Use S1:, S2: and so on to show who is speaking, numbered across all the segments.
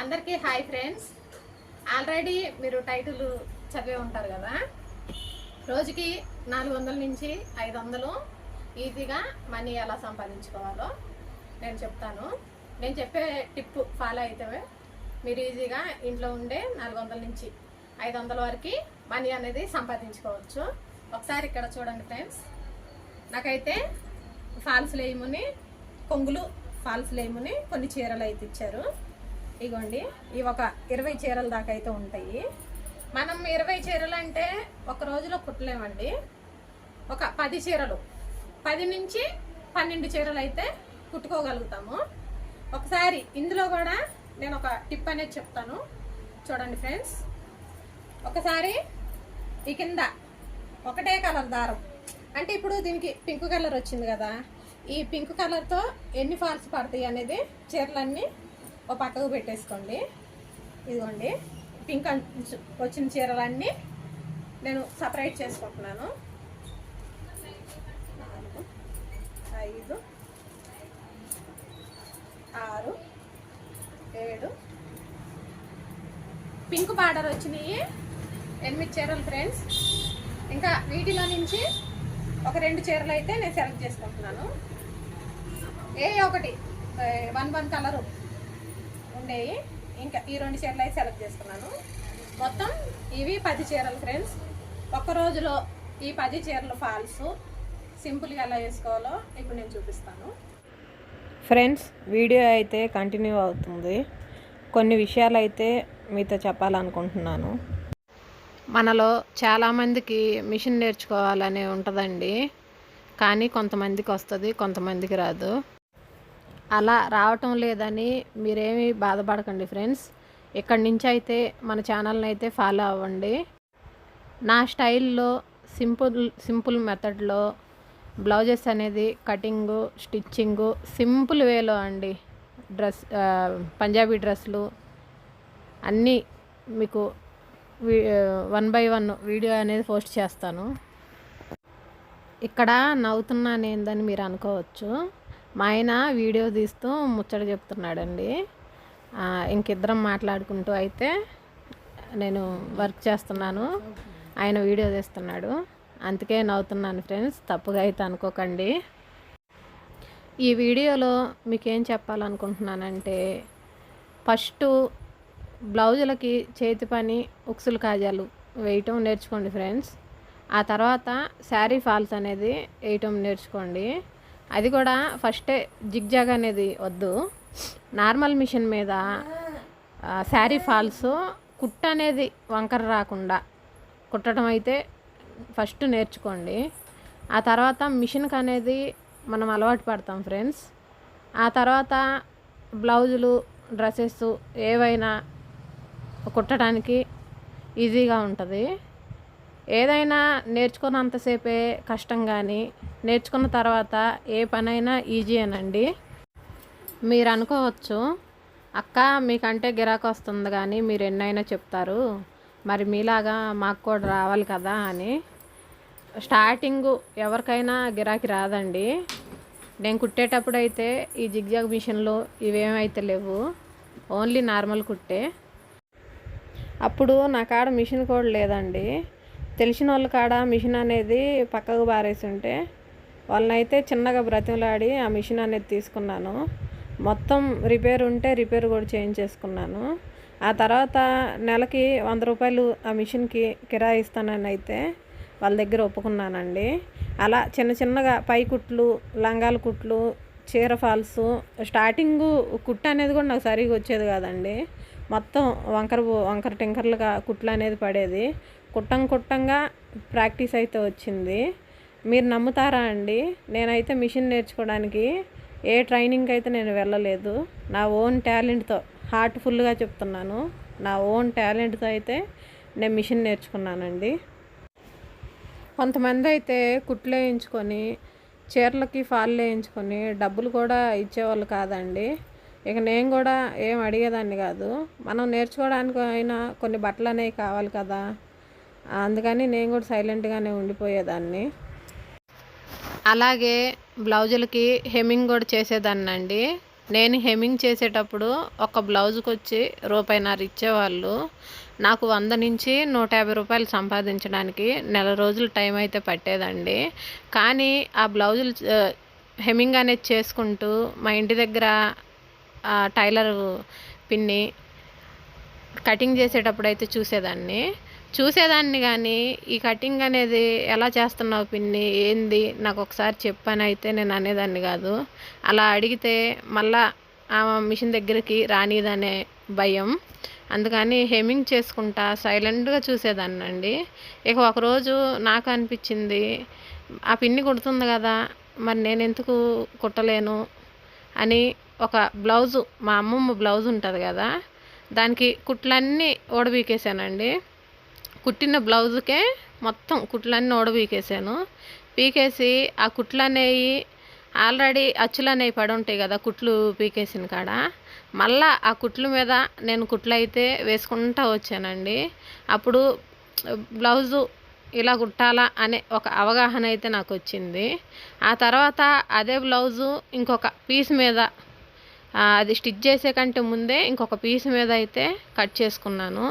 S1: అందరికీ hi friends. Already మీరు title చదివే ఉంటారు కదా? రోజుకి నాలుగు వందల నుంచి ఐదు వందలు ఈజీగా మనీ ఎలా సంపాదించుకోవాలో నేను చెప్తాను. నేను చెప్పే టిప్ ఫాలో అయితే మీరు ఈజీగా ఇంట్లో ఉండే నాలుగు వందల నుంచి ఐదు వందల వరకు మనీ అనేది సంపాదించుకోవచ్చు. ఒకసారి ఇక్కడ చూడండి ఫ్రెండ్స్. నాకైతే ఫాల్స్ లేముని కొంగులు ఫాల్స్ లేముని కొన్ని చీరలు అయితే ఇచ్చారు. ఇగోండి ఇవి ఒక ఇరవై చీరల దాకా అయితే ఉంటాయి. మనం ఇరవై చీరలు అంటే ఒక రోజులో కుట్టలేమండి. ఒక పది చీరలు పది నుంచి పన్నెండు చీరలు అయితే కుట్టుకోగలుగుతాము. ఒకసారి ఇందులో కూడా నేను ఒక టిప్ అనేది చెప్తాను. చూడండి ఫ్రెండ్స్ ఒకసారి ఈ కింద ఒకటే కలర్ దారం. అంటే ఇప్పుడు దీనికి పింక్ కలర్ వచ్చింది కదా ఈ పింక్ కలర్తో ఎన్ని ఫాల్స్ పడతాయి అనేది చీరలన్నీ ఒక పక్కకు పెట్టేసుకోండి. ఇదిగోండి పింక్ వచ్చిన చీరలన్నీ నేను సపరేట్ చేసుకుంటున్నాను. నాలుగు ఐదు ఆరు ఏడు. పింక్ బార్డర్ వచ్చినాయి. ఎనిమిది చీరలు ఫ్రెండ్స్. ఇంకా వీటిలో నుంచి ఒక రెండు చీరలు అయితే నేను సెలెక్ట్ చేసుకుంటున్నాను. ఏ ఒకటి వన్ వన్ కలరు. ఉండేవి ఇంకా ఈ రెండు చీరలు అయితే సెలెక్ట్ చేసుకున్నాను. మొత్తం ఇవి పది చీరలు ఫ్రెండ్స్ ఒక్క రోజులో ఈ పది చీరలు ఫాల్స్ సింపుల్గా ఎలా వేసుకోవాలో ఇప్పుడు నేను చూపిస్తాను.
S2: ఫ్రెండ్స్ వీడియో అయితే కంటిన్యూ అవుతుంది. కొన్ని విషయాలు అయితే మీతో చెప్పాలనుకుంటున్నాను.
S1: మనలో చాలామందికి మిషన్ నేర్చుకోవాలని ఉంటుందండి. కానీ కొంతమందికి వస్తుంది కొంతమందికి రాదు. అలా రావటం లేదని మీరేమీ బాధపడకండి ఫ్రెండ్స్. ఇక్కడి నుంచి అయితే మన ఛానల్ని అయితే ఫాలో అవ్వండి. నా స్టైల్లో సింపుల్ సింపుల్ మెథడ్లో బ్లౌజెస్ అనేది కటింగు స్టిచ్చింగు సింపుల్ వేలో అండి. డ్రెస్ పంజాబీ డ్రెస్సులు అన్నీ మీకు వన్ బై వన్ వీడియో అనేది పోస్ట్ చేస్తాను. ఇక్కడ నవ్వుతున్నాను ఏందని మీరు అనుకోవచ్చు. మా ఆయన వీడియో తీస్తూ ముచ్చట చెప్తున్నాడండి. ఇంకిద్దరం మాట్లాడుకుంటూ అయితే నేను వర్క్ చేస్తున్నాను. ఆయన వీడియో తీస్తున్నాడు. అందుకే నవ్వుతున్నాను ఫ్రెండ్స్. తప్పుగా అయితే అనుకోకండి. ఈ వీడియోలో మీకేం చెప్పాలనుకుంటున్నానంటే ఫస్ట్ బ్లౌజులకి చేతి పని ఉక్సులు కాజాలు వేయటం నేర్చుకోండి ఫ్రెండ్స్. ఆ తర్వాత శారీ ఫాల్స్ అనేది వేయటం నేర్చుకోండి. అది కూడా ఫస్టే జిగ్జాగ్ అనేది వద్దు. నార్మల్ మిషన్ మీద శారీ ఫాల్స్ కుట్ట అనేది వంకర రాకుండా కుట్టడం అయితే ఫస్ట్ నేర్చుకోండి. ఆ తర్వాత మిషన్కి అనేది మనం అలవాటు పడతాం ఫ్రెండ్స్ ఆ తర్వాత బ్లౌజులు డ్రెస్సెస్ ఏవైనా కుట్టడానికి ఈజీగా ఉంటుంది. ఏదైనా నేర్చుకున్నంతసేపే కష్టం కానీ నేర్చుకున్న తర్వాత ఏ పనైనా ఈజీ అనండి. మీరు అనుకోవచ్చు అక్క మీకంటే గిరాకు వస్తుంది కానీ మీరు ఎన్నైనా చెప్తారు మరి మీలాగా మాకు కూడా రావాలి కదా అని. స్టార్టింగ్ ఎవరికైనా గిరాకీ రాదండి. నేను కుట్టేటప్పుడు అయితే ఈ జిగ్జాగ్ మిషన్లు ఇవేమైతే లేవు ఓన్లీ నార్మల్ కుట్టే. అప్పుడు నా కాడ మిషన్ కూడా లేదండి. తెలిసిన వాళ్ళ కాడ మిషన్ అనేది పక్కకు బారేసి ఉంటే వాళ్ళనైతే చిన్నగా బ్రతిమలాడి ఆ మిషన్ అనేది తీసుకున్నాను. మొత్తం రిపేర్ ఉంటే రిపేర్ కూడా చేయించేసుకున్నాను. ఆ తర్వాత నెలకి వంద రూపాయలు ఆ మిషన్కి కిరాయి ఇస్తానని అయితే వాళ్ళ దగ్గర ఒప్పుకున్నానండి. అలా చిన్న చిన్నగా పై కుట్లు లంగాల కుట్లు చీర ఫాల్స్ స్టార్టింగు కుట్టు అనేది కూడా నాకు సరిగా వచ్చేది కాదండి. మొత్తం వంకర వంకర టింకర్లుగా కుట్లు అనేది పడేది. కుట్టం కుట్టంగా ప్రాక్టీస్ అయితే వచ్చింది. మీరు నమ్ముతారా అండి? నేనైతే మిషన్ నేర్చుకోవడానికి ఏ ట్రైనింగ్ అయితే నేను వెళ్ళలేదు. నా ఓన్ టాలెంట్తో హార్ట్ఫుల్గా చెప్తున్నాను. నా ఓన్ టాలెంట్తో అయితే నేను మిషన్ నేర్చుకున్నానండి. కొంతమంది అయితే కుట్లు వేయించుకొని చీరలకి ఫాల్ వేయించుకొని డబ్బులు కూడా ఇచ్చేవాళ్ళు కాదండి. ఇక నేను కూడా ఏం అడిగేదాన్ని కాదు. మనం నేర్చుకోవడానికి అయినా కొన్ని బట్టలు అనేవి కావాలి కదా. అందుకని నేను కూడా సైలెంట్గానే ఉండిపోయేదాన్ని. అలాగే బ్లౌజులకి హెమ్మింగ్ కూడా చేసేదాన్ని అండి నేను హెమ్మింగ్ చేసేటప్పుడు ఒక బ్లౌజ్కి వచ్చి రూపాయిన్నర ఇచ్చేవాళ్ళు. నాకు వంద నుంచి నూట యాభై రూపాయలు సంపాదించడానికి నెల రోజులు టైం అయితే పట్టేదండి. కానీ ఆ బ్లౌజులు హెమ్మింగ్ అనేది చేసుకుంటూ మా ఇంటి దగ్గర టైలర్ పిన్ని కటింగ్ చేసేటప్పుడు అయితే చూసేదాన్ని. చూసేదాన్ని కానీ ఈ కటింగ్ అనేది ఎలా చేస్తున్నావు పిన్ని? ఏంది? నాకు ఒకసారి చెప్పని అయితే నేను అనేదాన్ని కాదు. అలా అడిగితే మళ్ళా ఆ మిషన్ దగ్గరికి రానిదనే భయం. అందుకని హెమింగ్ చేసుకుంటా సైలెంట్గా చూసేదాన్ని అండి ఇక ఒకరోజు నాకు అనిపించింది ఆ పిన్ని కుడుతుంది కదా మరి నేను ఎందుకు కుట్టలేను? అని ఒక బ్లౌజు మా అమ్మమ్మ బ్లౌజ్ ఉంటుంది కదా దానికి కుట్లన్నీ ఓడబీకేశానండి. కుట్టిన బ్లౌజుకే మొత్తం కుట్లన్నీ ఓడబీకేసాను పీకేసి ఆ కుట్లు అనేవి ఆల్రెడీ అచ్చులు అనేవి పడి ఉంటాయి కదా కుట్లు పీకేసిన కాడ. మళ్ళా ఆ కుట్లు మీద నేను కుట్లు అయితే వేసుకుంటా వచ్చానండి. అప్పుడు బ్లౌజు ఇలా కుట్టాలా అనే ఒక అవగాహన అయితే నాకు వచ్చింది ఆ తర్వాత అదే బ్లౌజు ఇంకొక పీస్ మీద అది స్టిచ్ చేసే కంటే ముందే ఇంకొక పీస్ మీద అయితే కట్ చేసుకున్నాను.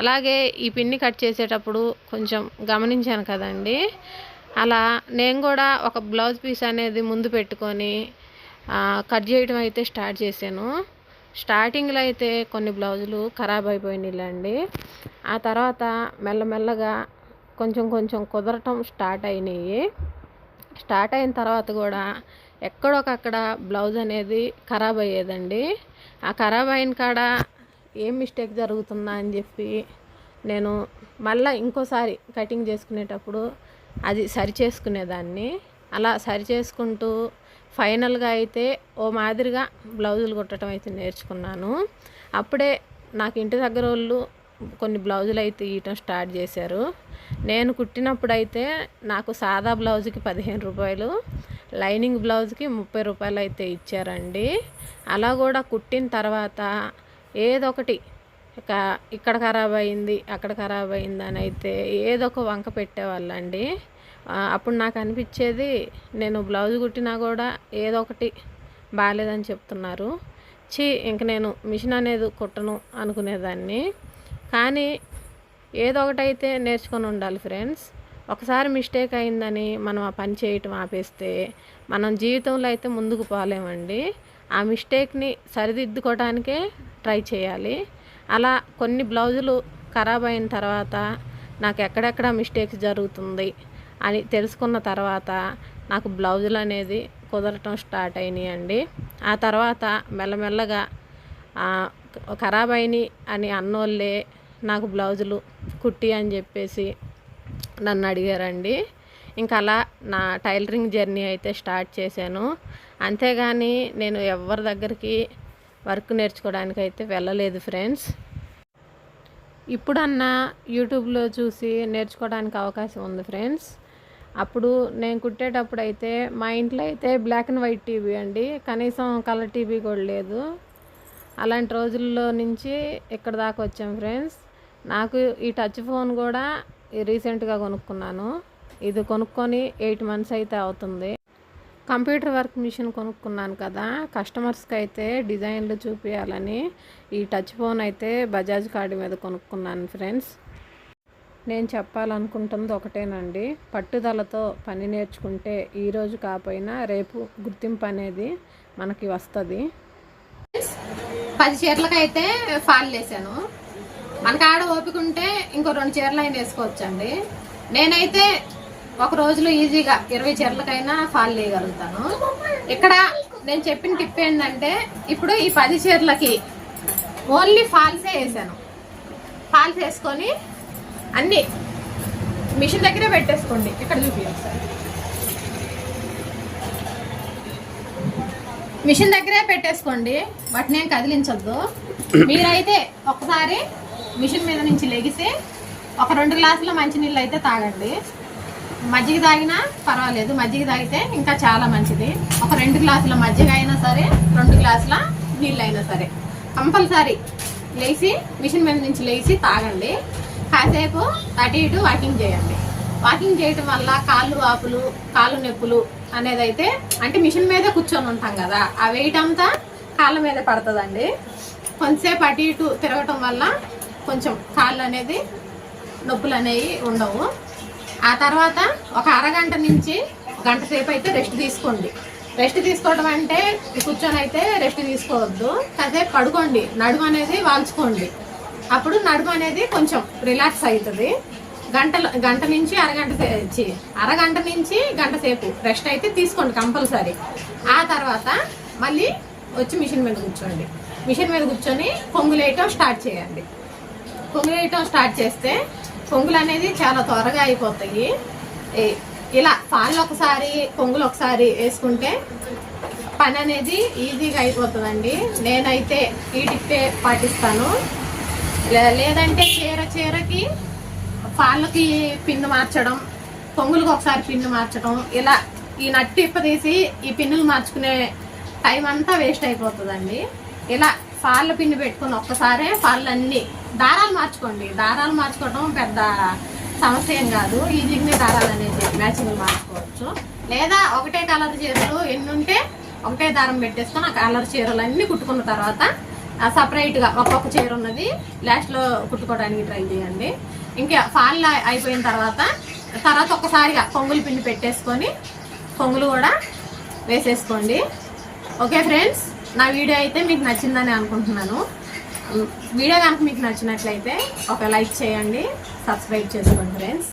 S1: అలాగే ఈ పిన్ని కట్ చేసేటప్పుడు కొంచెం గమనించాను కదండి. అలా నేను కూడా ఒక బ్లౌజ్ పీస్ అనేది ముందు పెట్టుకొని కట్ చేయడం అయితే స్టార్ట్ చేశాను. స్టార్టింగ్లో అయితే కొన్ని బ్లౌజులు ఖరాబ్ అయిపోయినాయిలండి ఆ తర్వాత మెల్లమెల్లగా కొంచెం కొంచెం కుదరటం స్టార్ట్ అయినాయి. స్టార్ట్ అయిన తర్వాత కూడా ఎక్కడొకక్కడ బ్లౌజ్ అనేది ఖరాబ్ అయ్యేదండి. ఆ ఖరాబ్ అయిన కాడ ఏం మిస్టేక్ జరుగుతుందా అని చెప్పి నేను మళ్ళీ ఇంకోసారి కటింగ్ చేసుకునేటప్పుడు అది సరి చేసుకునేదాన్ని. అలా సరి చేసుకుంటూ ఫైనల్గా అయితే ఓ మాదిరిగా బ్లౌజులు కుట్టడం అయితే నేర్చుకున్నాను. అప్పుడే నాకు ఇంటి దగ్గర వాళ్ళు కొన్ని బ్లౌజులు అయితే ఇవ్వటం స్టార్ట్ చేశారు. నేను కుట్టినప్పుడైతే నాకు సాదా బ్లౌజ్కి పదిహేను రూపాయలు లైనింగ్ బ్లౌజ్కి ముప్పై రూపాయలు అయితే ఇచ్చారండి. అలా కూడా కుట్టిన తర్వాత ఏదో ఒకటి ఇక ఇక్కడ ఖరాబ్ అయింది అక్కడ ఖరాబ్ అయింది అని అయితే ఏదో ఒక వంక పెట్టేవాళ్ళండి. అప్పుడు నాకు అనిపించేది నేను బ్లౌజ్ కుట్టినా కూడా ఏదో ఒకటి బాగాలేదని చెప్తున్నారు. ఛీ ఇంక నేను మిషన్ అనేది కుట్టను అనుకునేదాన్ని. కానీ ఏదో ఒకటి అయితే నేర్చుకొని ఉండాలి ఫ్రెండ్స్. ఒకసారి మిస్టేక్ అయిందని మనం ఆ పని చేయటం ఆపేస్తే మనం జీవితంలో అయితే ముందుకు పోలేమండి. ఆ మిస్టేక్ని సరిదిద్దుకోవడానికే ట్రై చేయాలి. అలా కొన్ని బ్లౌజులు ఖరాబ్ అయిన తర్వాత నాకు ఎక్కడెక్కడ మిస్టేక్స్ జరుగుతుంది అని తెలుసుకున్న తర్వాత నాకు బ్లౌజులు అనేది కుదరటం స్టార్ట్ అయినాయి అండి ఆ తర్వాత మెల్లమెల్లగా ఖరాబ్ అయినాయి అని అన్నోళ్ళే నాకు బ్లౌజులు కుట్టి అని చెప్పేసి నన్ను అడిగారండి. ఇంకా అలా నా టైలరింగ్ జర్నీ అయితే స్టార్ట్ చేశాను. అంతేగాని నేను ఎవరి దగ్గరికి వర్క్ నేర్చుకోవడానికి అయితే వెళ్ళలేదు ఫ్రెండ్స్. ఇప్పుడన్నా యూట్యూబ్లో చూసి నేర్చుకోవడానికి అవకాశం ఉంది ఫ్రెండ్స్. అప్పుడు నేను కుట్టేటప్పుడు అయితే మా ఇంట్లో అయితే బ్లాక్ అండ్ వైట్ టీవీ అండి. కనీసం కలర్ టీవీ కూడా లేదు. అలాంటి రోజుల్లో నుంచి ఇక్కడ దాకా వచ్చాం ఫ్రెండ్స్. నాకు ఈ టచ్ ఫోన్ కూడా రీసెంట్గా కొనుక్కున్నాను. ఇది కొనుక్కొని ఎయిట్ మంత్స్ అయితే అవుతుంది. కంప్యూటర్ వర్క్ మిషన్ కొనుక్కున్నాను కదా కస్టమర్స్కి అయితే డిజైన్లు చూపించాలని ఈ టచ్ ఫోన్ అయితే బజాజ్ కార్డు మీద కొనుక్కున్నాను ఫ్రెండ్స్. నేను చెప్పాలనుకుంటుంది ఒకటేనండి పట్టుదలతో పని నేర్చుకుంటే ఈరోజు కాకపోయినా రేపు గుర్తింపు అనేది మనకి వస్తుంది.
S3: పది చీరలకైతే అయితే ఫాల్ వేసాను మనకు ఆడ ఓపిక ఉంటే ఇంకో రెండు చీరలు అయినా వేసుకోవచ్చండి. నేనైతే ఒక రోజులో ఈజీగా ఇరవై చీరలకైనా ఫాల్ వేయగలుగుతాను ఇక్కడ నేను చెప్పిన టిప్ ఏంటంటే ఇప్పుడు ఈ పది చీరలకి ఓన్లీ ఫాల్సే వేసాను. ఫాల్స్ వేసుకొని అన్ని మిషన్ దగ్గరే పెట్టేసుకోండి. ఇక్కడ చూపించండి మిషన్ దగ్గరే పెట్టేసుకోండి వాటిని ఏం కదిలించొద్దు. మీరైతే ఒకసారి మిషన్ మీద నుంచి లెగిసి ఒక రెండు గ్లాసుల మంచినీళ్ళు అయితే తాగండి. మజ్జిగ తాగినా పర్వాలేదు. మజ్జిగ తాగితే ఇంకా చాలా మంచిది. ఒక రెండు గ్లాసుల మజ్జిగ అయినా సరే రెండు గ్లాసుల నీళ్ళు అయినా సరే. కంపల్సరీ లేచి మిషన్ మీద నుంచి లేచి తాగండి. కాసేపు అటు ఇటు వాకింగ్ చేయండి. వాకింగ్ చేయటం వల్ల కాళ్ళు వాపులు కాళ్ళు నొప్పులు అనేది అయితే అంటే మిషన్ మీద కూర్చొని ఉంటాం కదా ఆ వెయిట్ అంతా కాళ్ళ మీద పడుతుందండి. కొంతసేపు అటు ఇటు తిరగటం వల్ల కొంచెం కాళ్ళు అనేది నొప్పులు అనేవి ఉండవు. ఆ తర్వాత ఒక అరగంట నుంచి గంట సేపు అయితే రెస్ట్ తీసుకోండి. రెస్ట్ తీసుకోవడం అంటే కూర్చొని అయితే రెస్ట్ తీసుకోవద్దు. కాసేపు పడుకోండి. నడుము అనేది వాల్చుకోండి. అప్పుడు నడుము అనేది కొంచెం రిలాక్స్ అవుతుంది. గంటలు గంట నుంచి అరగంట అరగంట నుంచి గంట సేపు రెస్ట్ అయితే తీసుకోండి కంపల్సరీ. ఆ తర్వాత మళ్ళీ వచ్చి మిషన్ మీద కూర్చోండి. మిషన్ మీద కూర్చొని పొంగులేయటం స్టార్ట్ చేయండి. పొంగులు వేయటం స్టార్ట్ చేస్తే పొంగులు అనేది చాలా త్వరగా అయిపోతాయి. ఇలా పాలు ఒకసారి పొంగులు ఒకసారి వేసుకుంటే పని అనేది ఈజీగా అయిపోతుందండి. నేనైతే ఈ టిప్పే పాటిస్తాను. లే- లేదంటే చీర చీరకి పాలకి పిన్ను మార్చడం పొంగులకు ఒకసారి పిన్ను మార్చడం ఇలా ఈ నట్టు తీసి ఈ పిన్నులు మార్చుకునే టైం అంతా వేస్ట్ అయిపోతుందండి. ఇలా పాల పిన్ను పెట్టుకుని ఒక్కసారే పాలన్నీ దారాలు మార్చుకోండి. దారాలు మార్చుకోవడం పెద్ద సమస్య ఏం కాదు. ఈజీగానే దారాలు అనేది మ్యాచింగ్ మార్చుకోవచ్చు. లేదా ఒకటే కలర్ చీరలు ఎన్ని ఉంటే ఒకటే దారం పెట్టేసుకొని ఆ కలర్ చీరలు కుట్టుకున్న తర్వాత సపరేట్గా ఒక్కొక్క చీర ఉన్నది లాస్ట్లో కుట్టుకోవడానికి ట్రై చేయండి. ఇంకా ఫాల్ అయిపోయిన తర్వాత తర్వాత ఒక్కసారిగా పొంగులు పిండి పెట్టేసుకొని పొంగులు కూడా వేసేసుకోండి. ఓకే ఫ్రెండ్స్ నా వీడియో అయితే మీకు నచ్చిందని అనుకుంటున్నాను. వీడియో కనుక మీకు నచ్చినట్లయితే ఒక లైక్ చేయండి సబ్స్క్రైబ్ చేసుకోండి ఫ్రెండ్స్